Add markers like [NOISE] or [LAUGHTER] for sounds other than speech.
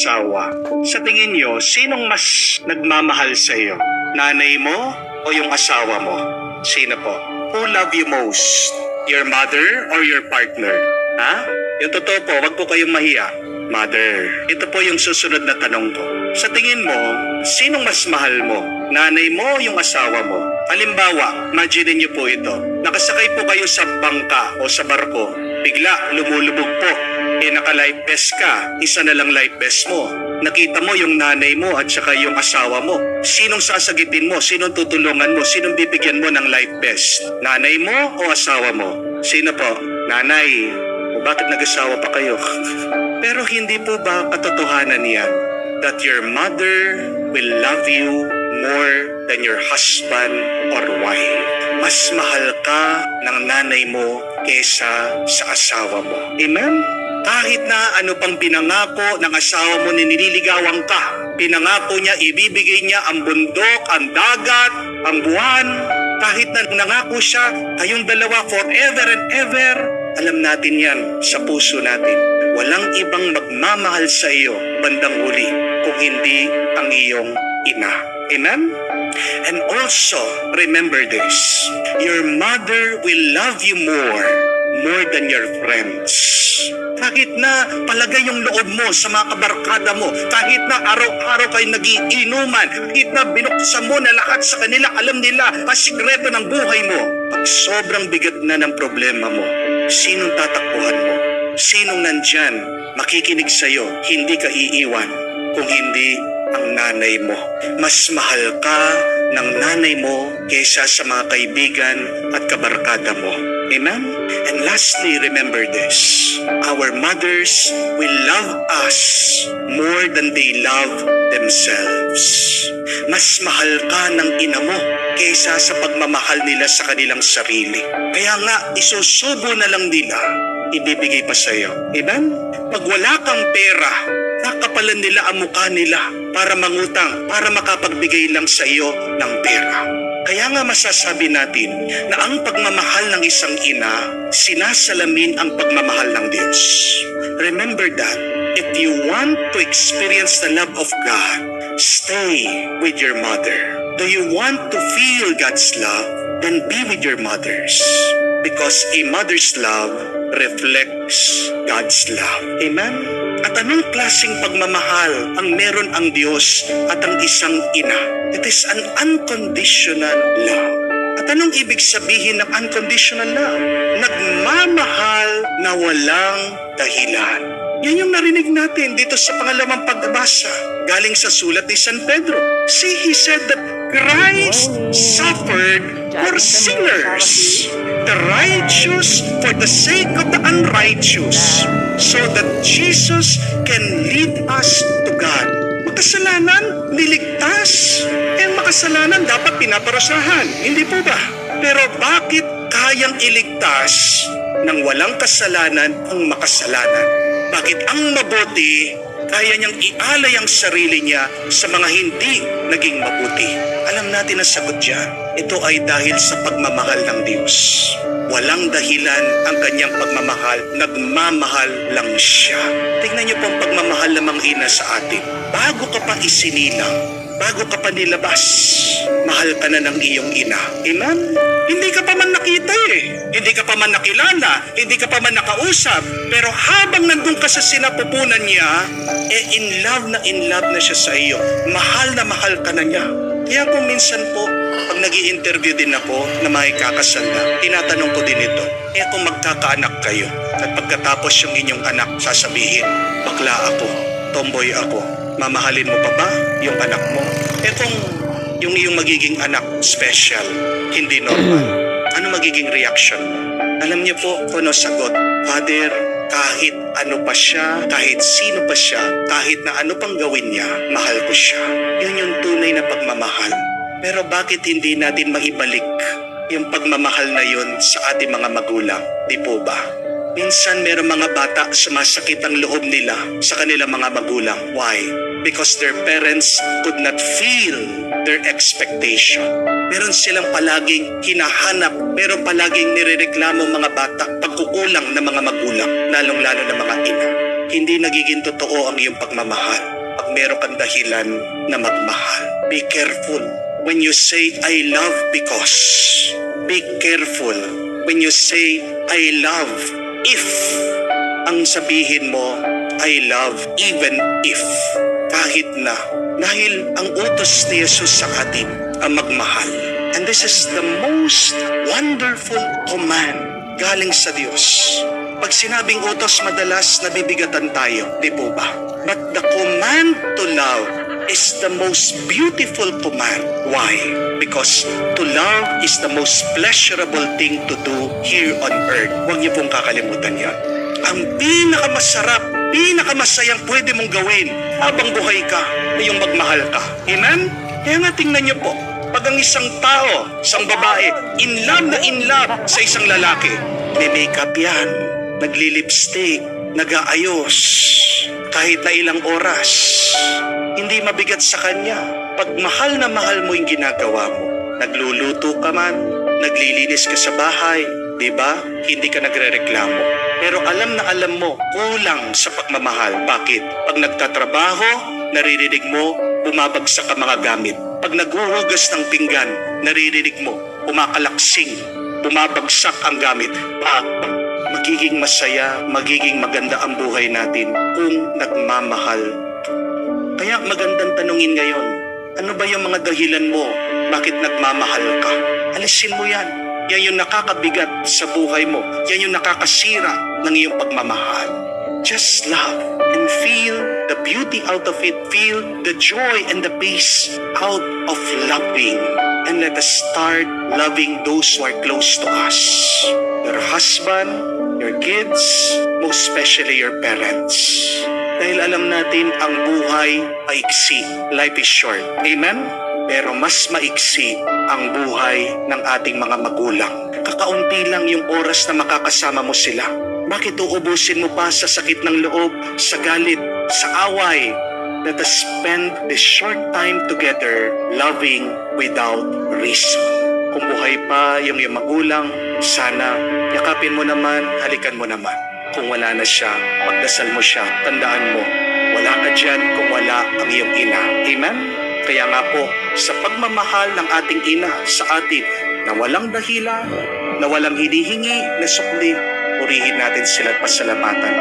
asawa. Sa tingin nyo, sinong mas nagmamahal sa iyo? Nanay mo o yung asawa mo? Sino po? Who love you most? Your mother or your partner? Ha? Yung totoo po, wag po kayong mahiya. Mother. Ito po yung susunod na tanong ko. Sa tingin mo, sinong mas mahal mo? Nanay mo o yung asawa mo? Halimbawa, imagine niyo po ito. Nakasakay po kayo sa bangka o sa barko. Bigla, lumulubog po. Eh naka-life vest ka, isa na lang life vest mo. Nakita mo yung nanay mo at saka yung asawa mo. Sinong sasagitin mo? Sinong tutulungan mo? Sinong bibigyan mo ng life vest? Nanay mo o asawa mo? Sino po? Nanay. Bakit nag-asawa pa kayo? [LAUGHS] Pero hindi po ba katotohanan yan that your mother will love you more than your husband or wife? Mas mahal ka ng nanay mo kesa sa asawa mo. Amen? Kahit na ano pang pinangako ng asawa mo na nililigawan ka, pinangako niya, ibibigay niya ang bundok, ang dagat, ang buwan, kahit na nangako siya, kayong dalawa forever and ever, alam natin yan sa puso natin. Walang ibang magmamahal sa iyo bandang huli kung hindi ang iyong ina. Amen? And also, remember this. Your mother will love you more, more than your friends. Kahit na palagay yung loob mo sa mga kabarkada mo, kahit na araw-araw kayo nagiinuman, kahit na binuksan mo na lahat sa kanila, alam nila ang sikreto ng buhay mo. Pag sobrang bigat na ng problema mo, sinong tatakbuhan mo? Sinong nandyan, makikinig sa'yo, hindi ka iiwan kung hindi ang nanay mo. Mas mahal ka ng nanay mo kaysa sa mga kaibigan at kabarkada mo. Amen? And lastly, remember this. Our mothers will love us more than they love themselves. Mas mahal ka ng ina mo kaysa sa pagmamahal nila sa kanilang sarili. Kaya nga, isusubo na lang nila, ibibigay pa sa iyo. Amen? Pag wala kang pera, nakapalan nila ang mukha nila para mangutang, para makapagbigay lang sa iyo ng pera. Kaya nga masasabi natin na ang pagmamahal ng isang ina, sinasalamin ang pagmamahal ng Diyos. Remember that if you want to experience the love of God, stay with your mother. Do you want to feel God's love? Then be with your mothers. Because a mother's love reflects God's love. Amen? At anong klaseng pagmamahal ang meron ang Diyos at ang isang ina? It is an unconditional love. At anong ibig sabihin ng unconditional love? Nagmamahal na walang dahilan. Yan yung narinig natin dito sa pangalawang pagbasa galing sa sulat ni San Pedro. See, he said that Christ suffered for sinners, the righteous for the sake of the unrighteous, so that Jesus can lead us to God. Makasalanan, niligtas. Eh, makasalanan dapat pinaparasahan. Hindi po ba? Pero bakit kayang iligtas ng walang kasalanan ang makasalanan? Bakit ang mabuti kaya niyang ialay ang sarili niya sa mga hindi naging mabuti? Alam natin ang sagot dyan. Ito ay dahil sa pagmamahal ng Diyos. Walang dahilan ang kanyang pagmamahal. Nagmamahal lang siya. Tingnan niyo po ang pagmamahal ng mga ina sa atin. Bago ka pa isinilang, bago ka pa nilabas, mahal ka na ng iyong ina. Amen? Hindi ka pa man nakita eh. Hindi ka pa man nakilala. Hindi ka pa man nakausap. Pero habang nandun ka sa sinapupunan niya, eh in love na in love na siya sa iyo. Mahal na mahal ka na niya. Kaya kung minsan po, pag nag interview din ako na may kakasal na, tinatanong ko din ito, eh kung magkakaanak kayo, at pagkatapos yung inyong anak sasabihin, bakla ako, tomboy ako, mamahalin mo pa ba yung anak mo? Eh kung yung iyong magiging anak special, hindi normal, [CLEARS THROAT] ano magiging reaction mo? Alam niyo po kung ano sagot, Father, kahit ano pa siya, kahit sino pa siya, kahit na ano pang gawin niya, mahal ko siya. Yun yung tunay na pagmamahal. Pero bakit hindi natin maibalik yung pagmamahal na yun sa ating mga magulang? Di po ba? Minsan meron mga bata sumasakit ang loob nila sa kanilang mga magulang. Why? Because their parents could not feel their expectation. Meron silang palaging hinahanap, meron palaging nirereklamo mga bata pagkukulang ng mga magulang, lalong-lalo ng mga ina. hindi nagiging totoo ang iyong pagmamahal pag meron kang dahilan na magmahal. Be careful when you say, I love because. Be careful when you say, I love if. Ang sabihin mo, I love even if. Kahit na. Dahil ang utos ni Jesus sa atin ang magmahal. And this is the most wonderful command galing sa Diyos. Pag sinabing utos, madalas nabibigatan tayo, di po ba? But the command to love is the most beautiful command. Why? Because to love is the most pleasurable thing to do here on earth. Huwag niyo pong kakalimutan yan. Ang pinakamasarap, pinakamasayang pwede mong gawin habang buhay ka ay yung magmahal ka. Amen? Kaya nga tingnan niyo po, pag ang isang tao, isang babae, in love na in love sa isang lalaki, may makeup yan, nagli-lipstick, nag-aayos, kahit na ilang oras, hindi mabigat sa kanya. Pag mahal na mahal mo yung ginagawa mo, nagluluto ka man, naglilinis ka sa bahay, di ba? Hindi ka nagrereklamo. Pero alam na alam mo, kulang sa pagmamahal. Bakit? Pag nagtatrabaho, naririnig mo, bumabagsak ang mga gamit. Pag naghuhugas ng pinggan, naririnig mo, umakalaksing, bumabagsak ang gamit. Bakit? magiging masaya, magiging maganda ang buhay natin kung nagmamahal. Kaya magandang tanungin ngayon, ano ba yung mga dahilan mo? Bakit nagmamahal ka? Alisin mo yan. Yan yung nakakabigat sa buhay mo. Yan yung nakakasira ng iyong pagmamahal. Just love and feel the beauty out of it. Feel the joy and the peace out of loving. And let us start loving those who are close to us. Your husband, your kids, most especially your parents. Dahil alam natin ang buhay ay iksi. Life is short. Amen? Pero mas maiksi ang buhay ng ating mga magulang. Kakaunti lang yung oras na makakasama mo sila. Bakit uubusin mo pa sa sakit ng loob, sa galit, sa away? Let us spend this short time together loving without reason. Kung buhay pa yung iyong magulang, sana yakapin mo naman, halikan mo naman. Kung wala na siya, pagdasal mo siya, tandaan mo, wala ka dyan kung wala ang iyong ina. Amen? Kaya nga po, sa pagmamahal ng ating ina sa atin, na walang dahilan, na walang hinihingi na sukli, purihin natin sila at pasalamatan.